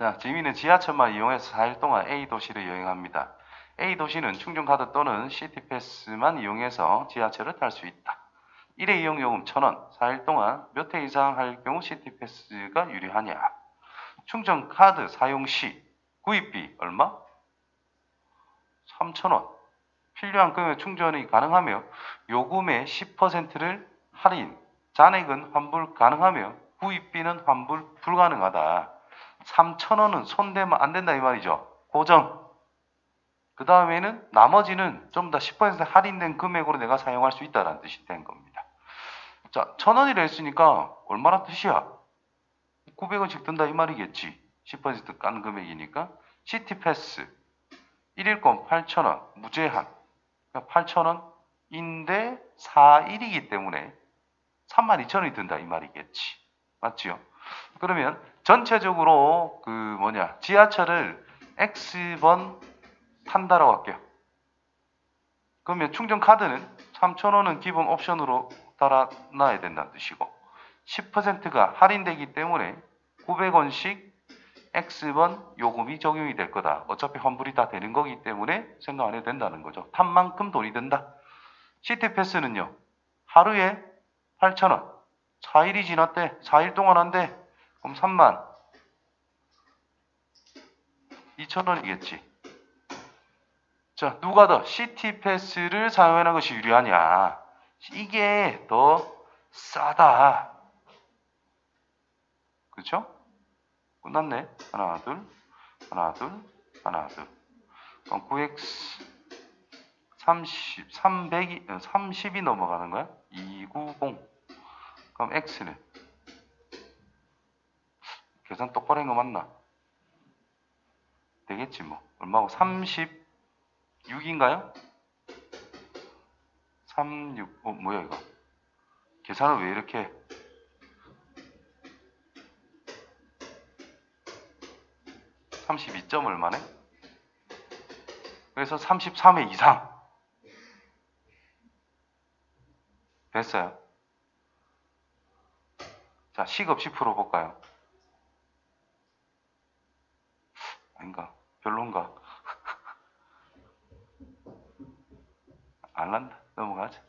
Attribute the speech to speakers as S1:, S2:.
S1: 자, 지민은 지하철만 이용해서 4일 동안 A 도시를 여행합니다. A 도시는 충전카드 또는 시티패스만 이용해서 지하철을 탈 수 있다. 1회 이용 요금 1,000원, 4일 동안 몇 회 이상 할 경우 시티패스가 유리하냐? 충전카드 사용 시 구입비 얼마? 3,000원. 필요한 금액 충전이 가능하며 요금의 10%를 할인, 잔액은 환불 가능하며 구입비는 환불 불가능하다. 3,000원은 손대면 안 된다 이 말이죠. 고정. 그 다음에는 나머지는 좀 더 10% 할인된 금액으로 내가 사용할 수 있다는 뜻이 된 겁니다. 자, 1,000원이라 했으니까 얼마나 뜻이야? 900원씩 든다 이 말이겠지. 10%깐 금액이니까. 시티패스 1일권 8,000원 무제한. 그러니까 8,000원인데 4일이기 때문에 32,000원이 든다 이 말이겠지. 맞지요? 그러면 전체적으로 그 뭐냐 지하철을 X번 탄다라고 할게요. 그러면 충전 카드는 3,000원은 기본 옵션으로 달아놔야 된다는 뜻이고 10%가 할인되기 때문에 900원씩 X번 요금이 적용이 될 거다. 어차피 환불이 다 되는 거기 때문에 생각 안 해도 된다는 거죠. 탄 만큼 돈이 든다. 시티패스는요. 하루에 8,000원. 4일이 지났대. 4일 동안 한대. 그럼 3만 2,000원이겠지. 자, 누가 더 시티 패스를 사용하는 것이 유리하냐? 이게 더 싸다. 그렇죠? 끝났네. 하나, 둘, 하나, 둘, 하나, 둘. 그럼 9x 30, 300이, 30이 넘어가는 거야? 290. 그럼 x는? 계산 똑바로 한 거 맞나? 되겠지 뭐. 얼마고? 36인가요? 36, 어, 뭐야 이거? 계산을 왜 이렇게 해? 32점 얼마네? 그래서 33회 이상. 됐어요. 자, 식 없이 풀어볼까요? 아닌가? 별론가? 안 난다. 넘어가자.